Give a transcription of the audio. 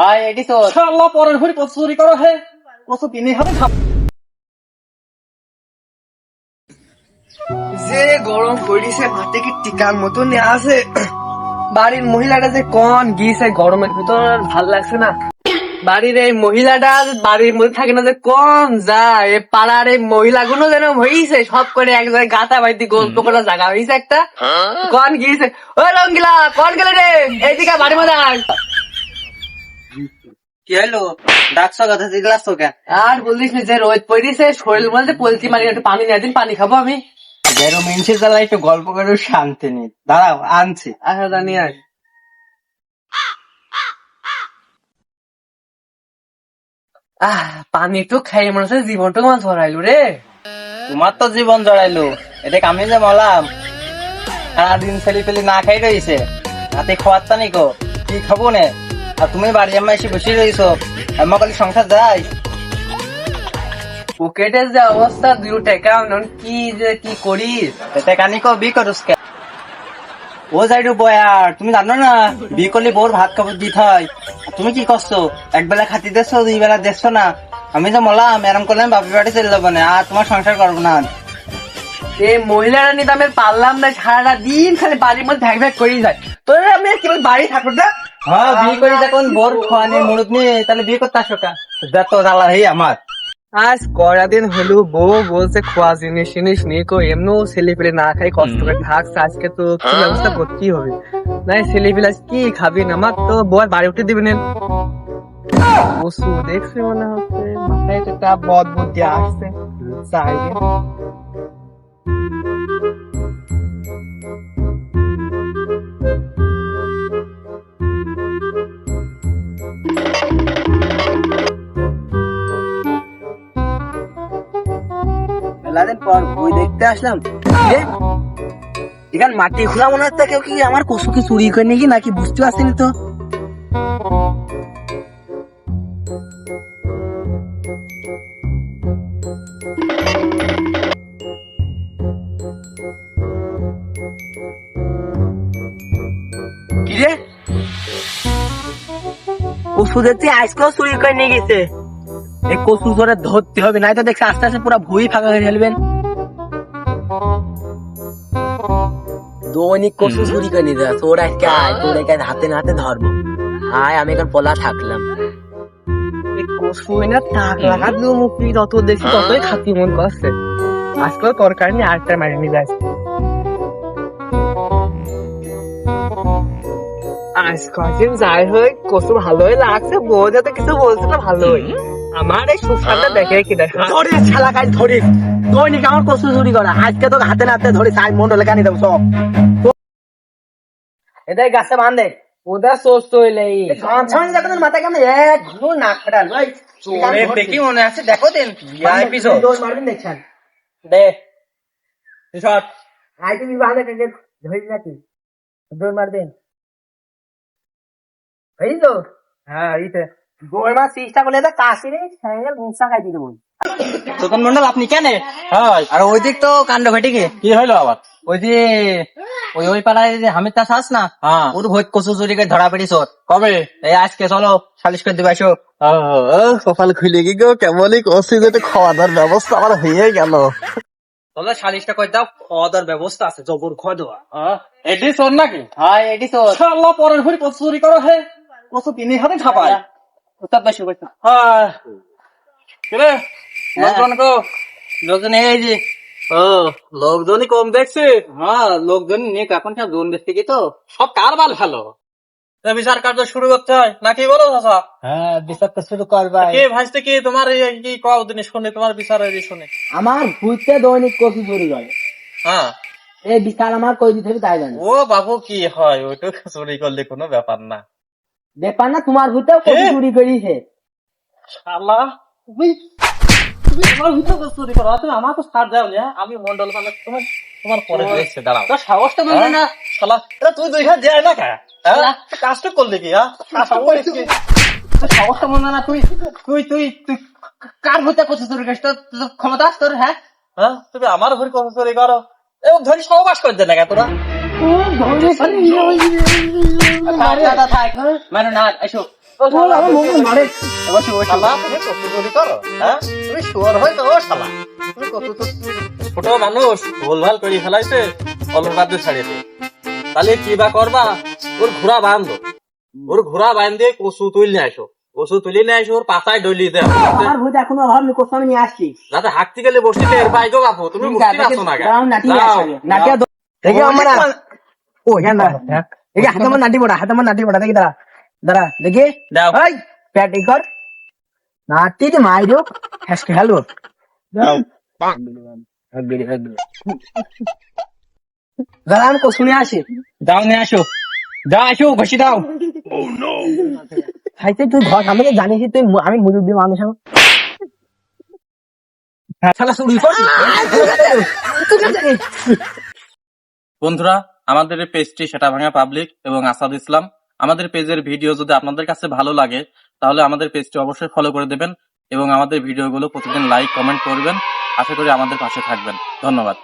হয় এটি তো শালা পরের ঘরে কত চুরি করো হে কত হবে যে গরম পড়িছে ভাতে কি টিকার মতো নিয়ে আছে? বাড়ির মহিলাটা যে কন গিয়েছে গরমের ভিতর ভালো লাগছে না। বাড়ির এই মহিলাটা বাড়ির মধ্যে থাকে না যে কম যায়। এ পাড়ার এই মহিলাগুলো যেন হইছে সব করে এক জায়গায় গাতা বাড়িতে গল্প করার জায়গা হইছে একটা। কন গিয়েছে ও রঙ্গিলা কন গেলে রে? এইদিকে বাড়ির মধ্যে আয়। কি হলো ডাকছো কথা জিজ্ঞাস তো কেন? আর বলিস না যে রোদ পড়িছে শরীর বলতে মারি একটু পানি নিয়ে দিন পানি খাব আমি। বেরো জ্বালা একটু গল্প করে শান্তি নেই। দাঁড়াও আনছি। আচ্ছা জানি আহ পানি একটু খাই মনে হচ্ছে জীবনটা আমার ধরাইলো রে। তোমার তো জীবন জড়াইলো এদিকে আমি যে মলাম? সারাদিন ছেলে পেলে না খাই রয়েছে রাতে খাওয়ার তা নিকো কি খাব নে? আর তুমি বাড়ি আম্মা এসে বসে রয়েছো আম্মা কালি সংসার যাই। পকেটের যে অবস্থা দুই টাকা এখন কি যে কি করিস এতে কানি কো বি করুস কে? ও যাইডু বয়ার তুমি জানো না বি করলে বোর ভাত খাবার দিতে হয়। তুমি কি করছ? এক বেলা খাতি দেখছ দুই বেলা দেখছ না। আমি যে মলাম এরম করলে আমি বাপের বাড়ি চলে যাব না আর তোমার সংসার করব না। এই মহিলারা নিয়ে তো আমি পারলাম না সারাটা দিন খালি বাড়ির মধ্যে ভ্যাক ভ্যাক করেই যায়। তোর আমি কেবল বাড়ি থাকব না। হ্যাঁ বিয়ে করে যখন বোর খোয়ানি মুরুদ নিয়ে, তাহলে বিয়ে করতে আসো কা? যত জ্বালা হেই আমার। আজ কয়টা দিন হলো, বউ বলছে খোয়া জিনিস জিনিস নিয়ে কো এমনও ছেলে পেলে না খাই, কষ্ট করে থাকছে, আজকে তো কি ব্যবস্থা করতেই হবে। নাই ছেলে পেলে আজ কি খাবি না? আমার তো বউ আর বাড়ি উঠে দিবেন বসু দেখছে মনে হচ্ছে, মাথায় একটা বদ বুদ্ধি আসছে বই দেখতে আসলাম। এখানে মাটি খোলা মনে হচ্ছে কেউ কি? আমার কসু কি চুরি করে নাকি নাকি বুঝতে পারছি না তো কসু দেখছি আজকেও চুরি করে নিয়ে গেছে। কসু ধরে ধরতে হবে নাই তো দেখছি আস্তে আস্তে পুরো ভুই ফাঁকা হয়ে ফেলবেন। দৈনিক কসু চুরি করে নিয়ে যাচ্ছে ওরা আয় তোর এখানে হাতে না হাতে ধরবো আয় আমি এখন পলা থাকলাম। না তাক লাগাত মুখি যত দেখছি ততই খাতি মন করছে। আজকেও তরকারি নিয়ে আরেকটা মারি নিয়ে যাচ্ছে আজ কদিন যাই হই কসু ভালোই লাগছে বউ যাতে কিছু বলছে না ভালোই। আমার এই সুস্বাদটা দেখে কি দেখ? ধরে ছালা কাজ ধরে দৈনিক আমার কসু চুরি করা? আজকে তো হাতে নাতে ধরে সাই মন্ডলে কানি দেবো সব এদের গাছে বান্ধে ওদের সোস তৈলে ছন যখন মাথা কেমন এক ঘু না খাটাল ভাই চোরে দেখি মনে আছে দেখো দিন। বিয়ার পিছন দোষ মারবেন দেখছেন দে। শট আই তুমি বাঁধে টেনে ধরে নাকি? দৌড় মারবেন এই তো। হ্যাঁ এইতে দৌড় মার চেষ্টা করলে তো কাশি রে মুসা খাই দিতে বল সুতন মন্ডল আপনি কেন? আর ওই দিক তো কাণ্ড ঘটে কি আবার? ওই যে ওই ওই পাড়ায় যে হামিদ চাষ আস না হ্যাঁ। ওর ভোট কচু চুরি করে ধরা কবে? এই আজকে চলো সালিশ করে দিবে আসো কপাল খুলে গিয়ে গো? কেমনই খাওয়া দাওয়ার ব্যবস্থা আমার হয়ে গেল। চলো সালিশটা করে দাও খাওয়া দাওয়ার ব্যবস্থা আছে জবর খাওয়া দাওয়া। এটি নাকি? হয় এটি পরের ঘরে কত চুরি করো হে। কত কিনে হাতে ছাপায় করছ হ্যাঁ। কিরে? লোকজন এই যে ও লোকজনই কম দেখছে। হ্যাঁ লোকজন নিয়ে এখন সব জোন কি তো? সব কারবার ভালো। বিচার কার্য শুরু করতে হয় নাকি বলো হ্যাঁ বিচার তো শুরু করবা কে ভাইস্তে কি তোমার কি কও দিনে শুনে তোমার বিচারের এই শুনে? আমার ভূতে দৈনিক কফি চুরি করে। হ্যাঁ। এই বিচার আমার কই দিতে হবে তাই জানি। ও বাবু কি হয়? ওইটা চুরি করলে কোনো ব্যাপার না। ব্যাপার না তোমার ভূতেও কফি এ? চুরি করিছে। শালা তুমি তুমি তোমার ভিতরে তো চুরি করো তুমি আমার তো ছাড় দাও না। আমি মন্ডল মানে তোমার তোমার পরে দেখছে দাঁড়াও। তোর সাহসটা বলবে না। শালা এটা তুই হাত দেয় না কা? হ্যাঁ? কাজটা করলে কি হ্যাঁ? করিস সাহসটা বলবে না তুই তুই তুই তুই কার হতে করছিস তোর কাছে তোর তোর ক্ষমতা আছে তোর হ্যাঁ? হ্যাঁ? তুমি আমার ঘরে কত চুরি করো। এবং ধরি সহবাস করে দে না কা তোরা? মানে হ্যাঁ হয়ে ছোট মানুষ ভুলভাল করে ফেলাইছে অলর বাদ ছাড়িয়ে তাহলে কি বা করবা ওর ঘোড়া বাঁধো ওর ঘোড়া বাঁধে কচু তুলে নিয়ে আসো কচু তুলে নিয়ে আসো ওর পাতায় ডলি দেও আমার ভূত এখনও অভাব নেই কোথাও আমি নিয়ে আসছি যাতে হাঁকতে গেলে বসতে এর বাইগো বাপু তুমি মুক্তি পাচ্ছ না আমার ও হ্যাঁ দাঁড়া দেখি হাতে আমার নাটি মোড়া হাতে আমার নাটি মোড়া দেখি দাঁড়া দাঁড়া দেখি দাও এই কর নাটি তো মাইরো হ্যাসকে হ্যালো দাঁড়া আমি শুনে আসি দাও নিয়ে আসো দাও আসো ঘষি দাও খাইতে তুই ঘর আমি তো জানিস তুই আমি মুরব্বী মানুষ আমি শালা চুরি কর বন্ধুরা আমাদের পেজটি সেটা ভাঙা পাবলিক এবং আসাদ ইসলাম। আমাদের পেজের ভিডিও যদি আপনাদের কাছে ভালো লাগে, তাহলে আমাদের পেজটি অবশ্যই ফলো করে দেবেন এবং আমাদের ভিডিওগুলো প্রতিদিন লাইক কমেন্ট করবেন। আশা করি আমাদের পাশে থাকবেন। ধন্যবাদ।